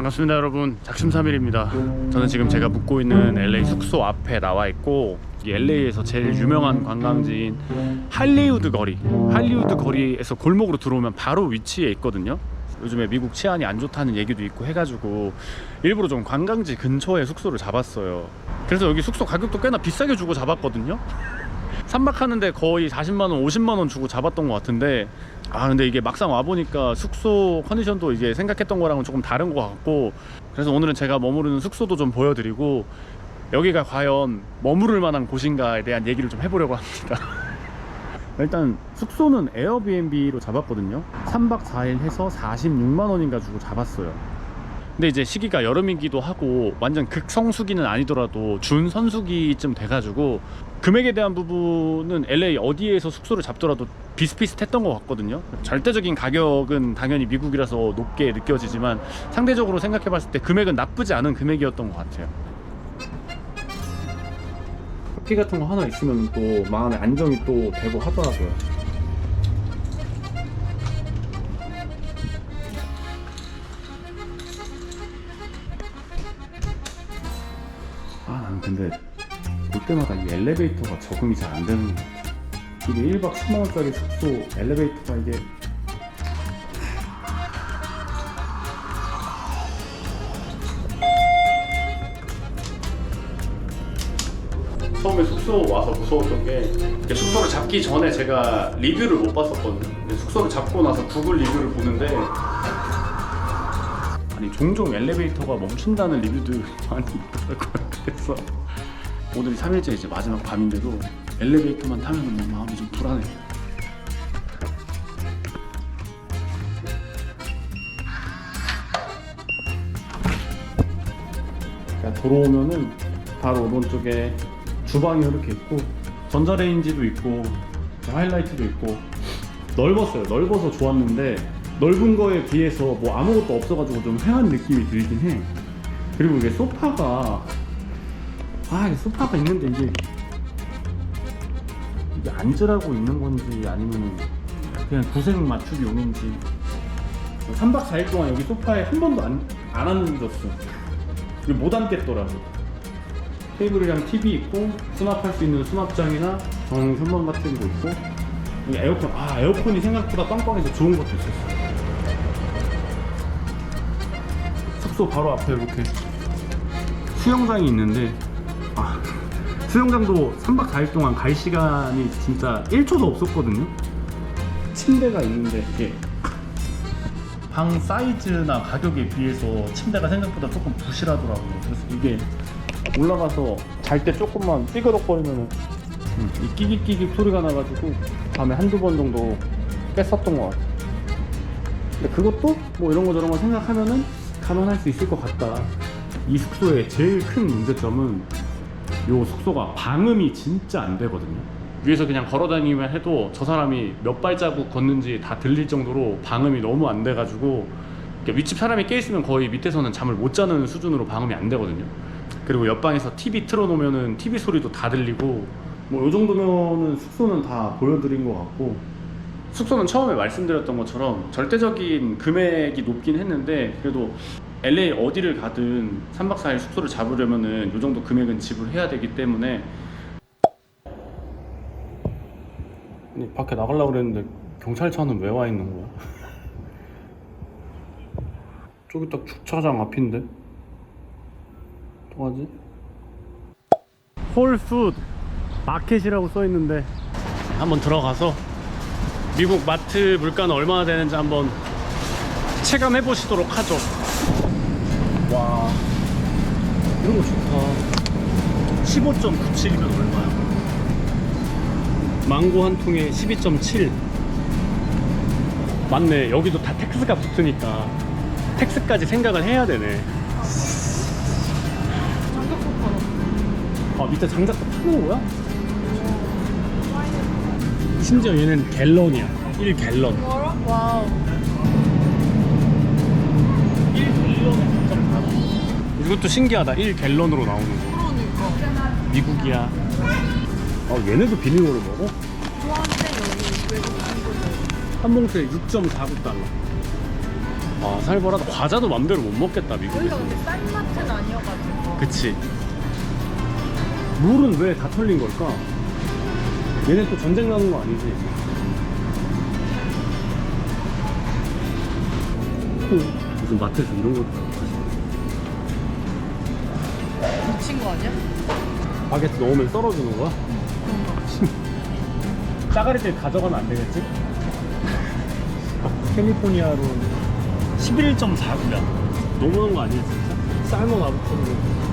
반갑습니다 여러분. 작심삼일입니다. 저는 지금 제가 묵고 있는 LA 숙소 앞에 나와 있고 이 LA에서 제일 유명한 관광지인 할리우드 거리 할리우드 거리에서 골목으로 들어오면 바로 위치에 있거든요. 요즘에 미국 치안이 안 좋다는 얘기도 있고 해가지고 일부러 좀 관광지 근처에 숙소를 잡았어요. 그래서 여기 숙소 가격도 꽤나 비싸게 주고 잡았거든요. 3박 하는데 거의 40만원 50만원 주고 잡았던 것 같은데 아 근데 이게 막상 와보니까 숙소 컨디션도 이게 생각했던 거랑은 조금 다른 것 같고 그래서 오늘은 제가 머무르는 숙소도 좀 보여드리고 여기가 과연 머무를 만한 곳인가에 대한 얘기를 좀 해보려고 합니다. 일단 숙소는 에어비앤비로 잡았거든요. 3박 4일 해서 46만 원인가 주고 잡았어요 근데 이제 시기가 여름이기도 하고 완전 극성수기는 아니더라도 준선수기쯤 돼가지고 금액에 대한 부분은 LA 어디에서 숙소를 잡더라도 비슷비슷했던 것 같거든요. 절대적인 가격은 당연히 미국이라서 높게 느껴지지만 상대적으로 생각해 봤을 때 금액은 나쁘지 않은 금액이었던 것 같아요. 커피 같은 거 하나 있으면 또 마음의 안정이 또 되고 하더라고요 때마다 이 엘리베이터가 적응이 잘 안 되는 것 같아 이게 1박 10만원짜리 숙소 엘리베이터가 이게 처음에 숙소 와서 무서웠던 게 숙소를 잡기 전에 제가 리뷰를 못 봤었거든요. 숙소를 잡고 나서 구글 리뷰를 보는데 아니 종종 엘리베이터가 멈춘다는 리뷰들 많이 있더라고요. 그래서 오늘이 3일째 이제 마지막 밤인데도 엘리베이터만 타면 뭐 마음이 좀 불안해. 그러니까 들어오면은 바로 오른쪽에 주방이 이렇게 있고 전자레인지도 있고 하이라이트도 있고 넓었어요. 넓어서 좋았는데 넓은 거에 비해서 뭐 아무것도 없어가지고 좀 회한 느낌이 들긴 해. 그리고 이게 소파가 아 이게 소파가 있는데 이게 이게 앉으라고 있는 건지 아니면 그냥 고생 맞추기 용인지. 3박 4일 동안 여기 소파에 한 번도 안, 안 앉았어. 이게 못 앉겠더라고. 테이블이랑 TV 있고 수납할 수 있는 수납장이나 정 현관 같은 거 있고. 여기 에어컨 아 에어컨이 생각보다 빵빵해서 좋은 것도 있었어. 숙소 바로 앞에 이렇게 수영장이 있는데 아 수영장도 3박 4일 동안 갈 시간이 진짜 1초도 없었거든요. 침대가 있는데 이게 방 사이즈나 가격에 비해서 침대가 생각보다 조금 부실하더라고요. 그래서 이게 올라가서 잘 때 조금만 삐그덕거리면은 음, 이 끼깃끼깃 소리가 나가지고 밤에 한두 번 정도 깼었던 것 같아요. 근데 그것도 뭐 이런 거 저런 거 생각하면은 감안할 수 있을 것 같다. 이 숙소의 제일 큰 문제점은 요 숙소가 방음이 진짜 안 되거든요. 위에서 그냥 걸어 다니기만 해도 저 사람이 몇 발자국 걷는지 다 들릴 정도로 방음이 너무 안 돼가지고 이렇게 윗집 사람이 깨 있으면 거의 밑에서는 잠을 못 자는 수준으로 방음이 안 되거든요. 그리고 옆방에서 TV 틀어놓으면은 TV 소리도 다 들리고 뭐 요 정도면은 숙소는 다 보여드린 것 같고. 숙소는 처음에 말씀드렸던 것처럼 절대적인 금액이 높긴 했는데 그래도 LA 어디를 가든 3박 4일 숙소를 잡으려면은 요 정도 금액은 지불해야 되기 때문에 아니 밖에 나가려고 그랬는데 경찰차는 왜 와 있는 거야? 저기 딱 주차장 앞인데 어떡하지? 홀푸드 마켓이라고 써 있는데 한번 들어가서 미국 마트 물가는 얼마나 되는지 한번 체감해 보시도록 하죠. 거 좋다. 15.97이면 얼마야? 망고 한 통에 12.7. 맞네. 여기도 다 텍스가 붙으니까 텍스까지 생각을 해야 되네. 아 밑에 장작도 파는 거야? 심지어 얘는 갤런이야 1갤런 와우. 이것도 신기하다 1갤런으로 나오는 거 그러니까. 미국이야 아 얘네도 비닐로를 먹어? 좋아하는데 여기 외국 친구들. 한 봉투에 6.49달러 아 살벌하다 과자도 맘대로 못 먹겠다 여기가 미국에서 근데 싼 마트는 아니어가지고. 그치 물은 왜 다 털린 걸까? 얘네 또 전쟁 나는 거 아니지? 어, 무슨 마트에서 이런 것도 미친 거 아니야? 바게트 넣으면 썰어주는 거야? 짜가리 때 가져가면 안 되겠지? 캘리포니아로 11.4구야 너무한 거 아니야 진짜? 삶은 아보카도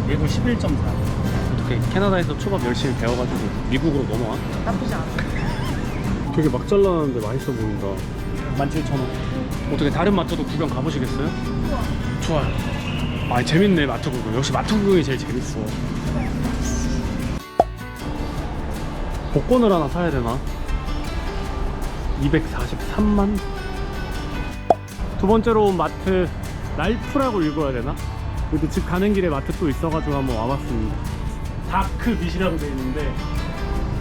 얘도 11.4 어떻게 캐나다에서 초밥 열심히 배워가지고 미국으로 넘어와? 나쁘지 않아. 되게 막 잘라놨는데 맛있어 보인다 17,000원 어떻게 다른 마트도 구경 가보시겠어요? 좋아요 아 재밌네 마트 구경 역시 마트 구경이 제일 재밌어 복권을 하나 사야 되나? 243만? 두 번째로 온 마트 랄프라고 읽어야 되나? 그래도 집 가는 길에 마트 또 있어가지고 한번 와봤습니다 다크빗이라고 돼 있는데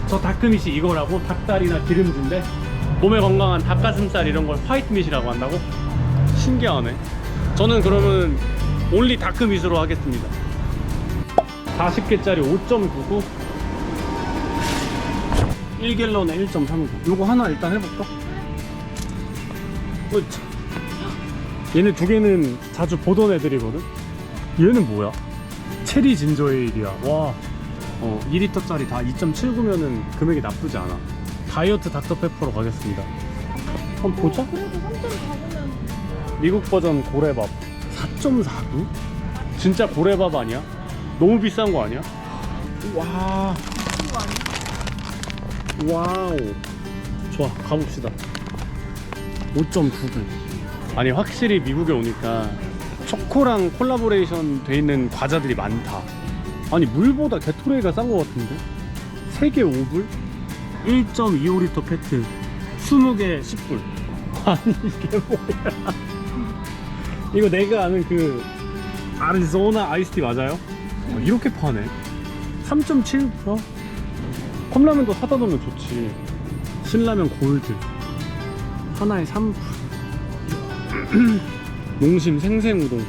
저 다크밋이 이거라고 닭다리나 기름진데 몸에 건강한 닭가슴살 이런 걸 화이트밋이라고 한다고? 신기하네 저는 그러면 온리 다크밋으로 하겠습니다 40개짜리 5.99 1갤런에 1.39 요거 하나 일단 해볼까? 으차. 얘네 두 개는 자주 보던 애들이거든 얘는 뭐야? 체리 진저에일이야 와 어, 2리터짜리 다 2.79면은 금액이 나쁘지 않아. 다이어트 닥터페퍼로 가겠습니다. 한번 보자. 그래도 3.4면 미국 버전 고래밥 4.49? 진짜 고래밥 아니야? 너무 비싼 거 아니야? 와? 와우. 좋아, 가봅시다. 5.99. 아니 확실히 미국에 오니까 초코랑 콜라보레이션 돼 있는 과자들이 많다. 아니 물보다 게토레이가 싼 거 같은데? 3개 5불? 1.25리터 페트 20개 10불 아니 이게 뭐야 이거 내가 아는 그 아리조나 아이스티 맞아요? 어, 이렇게 파네 3.7% 컵라면도 사다 놓으면 좋지 신라면 골드 하나에 3불 농심 생생우동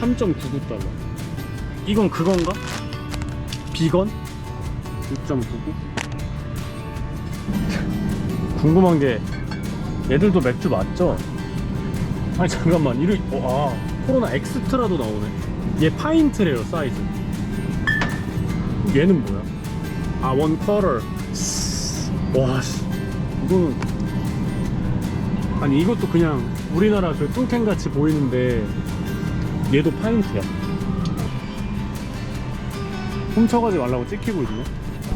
3.99달러 이건 그건가? 비건? 6.99? 궁금한 게 얘들도 맥주 맞죠? 아니 잠깐만 이르 어, 아 코로나 엑스트라도 나오네 얘 파인트래요 사이즈 얘는 뭐야? 아원 쿼터 와씨 이거는 아니 이것도 그냥 우리나라 그 뚱캔 같이 보이는데 얘도 파인트야 훔쳐가지 말라고 찍히고 있네.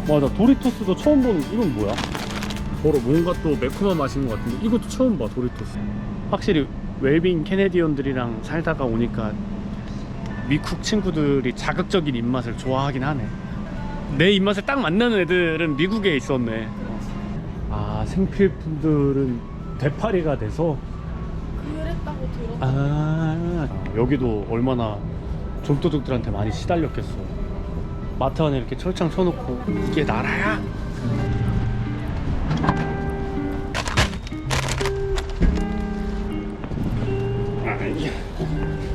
맞아, 도리토스도 처음 보는, 이건 뭐야? 뭐로 뭔가 또 매콤한 맛인 것 같은데, 이것도 처음 봐, 도리토스. 확실히 웰빙 캐네디언들이랑 살다가 오니까 미국 친구들이 자극적인 입맛을 좋아하긴 하네. 내 입맛에 딱 맞는 애들은 미국에 있었네. 아, 생필품들은 되파리가 돼서 그랬다고 들었어. 아 여기도 얼마나 좀도둑들한테 많이 시달렸겠어 마트 안에 이렇게 철창 쳐놓고 이게 나라야? 哎呀。